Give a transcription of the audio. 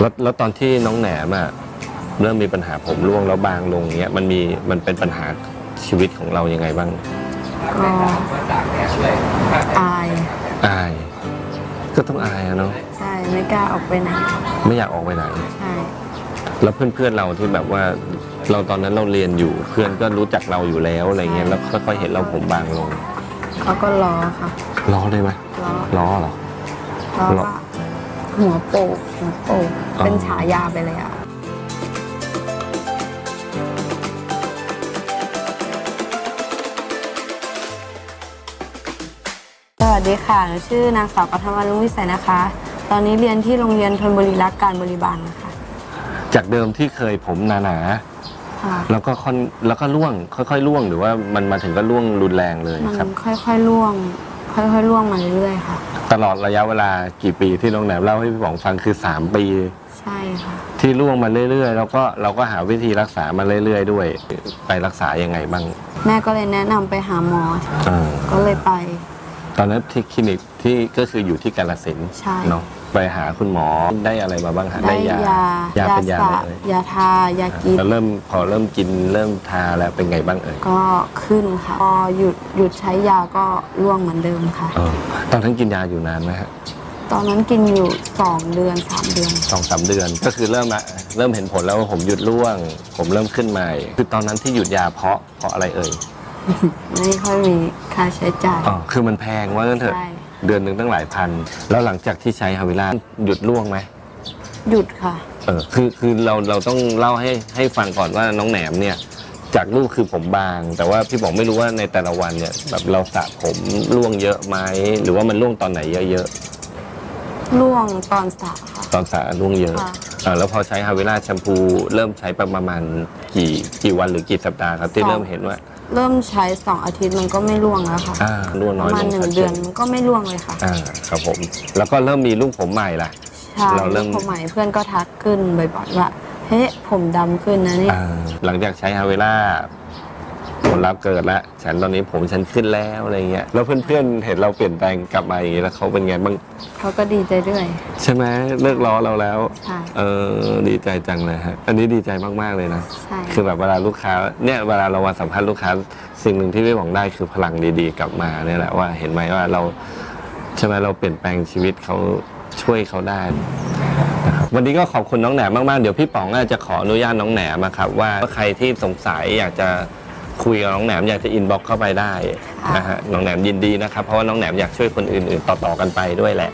แล้วแล้วตอนที่น้องแหนมอะเริ่มมีปัญหาผมร่วงแล้วบางลงเงี้ยมันมีมันเป็นปัญหาชีวิตของเรายังไงบ้าง ก็อาย อาย ก็ต้องอายอะเนาะใช่ไม่กล้าออกไปไหนไม่อยากออกไปไหน ใช่แล้วเพื่อนๆเราที่แบบว่าเราตอนนั้นเราเรียนอยู่เพื่อนก็รู้จักเราอยู่แล้วอะไรเงี้ยแล้วค่อยๆเห็นเราผมบางลงเขาก็ล้อค่ะล้อได้ไหมล้อล้อเหรอล้อล้อว่า หัวโปกหัวโปกอ๋อเป็นฉายาไปเลยอะสวัสดีค่ะหนูชื่อนางสาวปัทมารุวิสัยนะคะ ตอนนี้เรียนที่โรงเรียนธนบุรีรักการบริบาลนะคะ จากเดิมที่เคยผมหนาค่ะๆแล้วก็ค่อนแล้วก็ร่วง ค่อยๆร่วงหรือว่ามันมาถึงก็ร่วงรุนแรงเลยมันครับค่อยๆล่วง ค่อยๆล่วงมาเรื่อยๆค่ะต ลอดระยะเวลากี่ปีที่น้องแหนมเล่าให้พี่บองฟังคือ 3 ปี ใช่ค่ะ ที่ร่วงมาเรื่อยๆ แล้วก็เราก็หาวิธีรักษามาเรื่อยๆ ด้วย ไปรักษายังไงบ้างแม่ก็เลยแนะนำไปหาหมอ อ่าก็เลยไป ตอนนั้นที่คลินิกที่ก็คืออยู่ที่กาลสินธุ์ใช่ เนาะ ไปหาคุณหมอได้อะไรมาบ้างฮะได้ยายาเป็นยาสอะไรระเอ่ยยาทายากิน แล้วเริ่มพอเริ่มกินเริ่มทาแล้วเป็นไงบ้างเอ่ยก็ขึ้นค่ะ พอหยุดหยุดใช้ยาก็ร่วงเหมือนเดิมค่ะ เออตอนนั้นกินยาอยู่นานไหมฮะตอนนั้นกินอยู่สองเดือนสามเดือน สองสามเดือนก็คือเริ่มละเริ่มเห็นผลแล้วว่าผมหยุดร่วง ผมเริ่มขึ้นใหม่ คือตอนนั้นที่หยุดยาเพราะเพราะอะไรเอ่ยไม่ค่อยมีค่าใช้จ่ายอ๋อคือมันแพงว่างั้นเถอะ ใช่ เดือนหนึ่งตั้งหลายพัน แล้วหลังจากที่ใช้ฮาวิล่าหยุดร่วงไหมหยุดค่ะ เออคือคือเราเราต้องเล่าให้ให้ฟังก่อนว่าน้องแหนมเนี่ย จากลูกคือผมบาง แต่ว่าพี่บอกไม่รู้ว่าในแต่ละวันเนี่ยแบบเราสระผมร่วงเยอะไหมหรือว่ามันร่วงตอนไหนเยอะร่วงตอนสระค่ะ ๆตอนสระร่วงเยอะค่ะเออแล้วพอใช้ฮาวิล่าแชมพูเริ่มใช้ประมาณกี่กี่วันหรือกี่สัปดาห์ครับที่เริ่มเห็นว่า เริ่มใช้สองอาทิตย์มันก็ไม่ร่วงแล้วค่ะอ่าร่วงปน้อยระมาลณงหนึ่งชัดเดืเจอนนมันก็ไม่ร่วงเลยค่ะอ่าครับผม แล้วก็เริ่มมีลูกผมใหม่ละ ใช่เราเริ่มลูกผมใหม่เพื่อนก็ทักขึ้นบ่อยๆว่าเฮ้ผมดำขึ้นนะเนี่ยอ่าหลังจากใช้ฮาเวล่า ผลลัพธ์เกิดแล้วฉันตอนนี้ผมฉันขึ้นแล้วอะไรเงี้ยแล้วเพื่อนๆเห็นเราเปลี่ยนแปลงกลับมาอย่างนี้แล้วเขาเป็นไงบ้างเขาก็ดีใจด้วย ใช่ไหมเลิกล้อเราแล้วใช่ เออดีใจจังเลยฮะอันนี้ดีใจมากๆเลยนะ ใช่ คือแบบเวลาลูกค้าเนี่ยเวลาเรามาสัมภาษณ์ลูกค้าสิ่งหนึ่งที่พี่หวังได้คือพลังดีๆ กลับมาเนี่ยแหละว่าเห็นไหมว่าเราใช่ไหมเราเปลี่ยนแปลงชีวิตเขาช่วยเขาได้นะครับวันนี้ก็ขอบคุณน้องแหนมมากๆเดี๋ยวพี่ป๋องอาจจะขออนุญาตน้องแหนมอะครับว่าใครที่สงสัยอยากจะ คุยกับน้องแหนมอยากจะอินบ็อกเข้าไปได้นะฮะน้องแหนมยินดีนะครับเพราะว่าน้องแหนมอยากช่วยคนอื่นๆ ต่อๆกันไปด้วยแหละ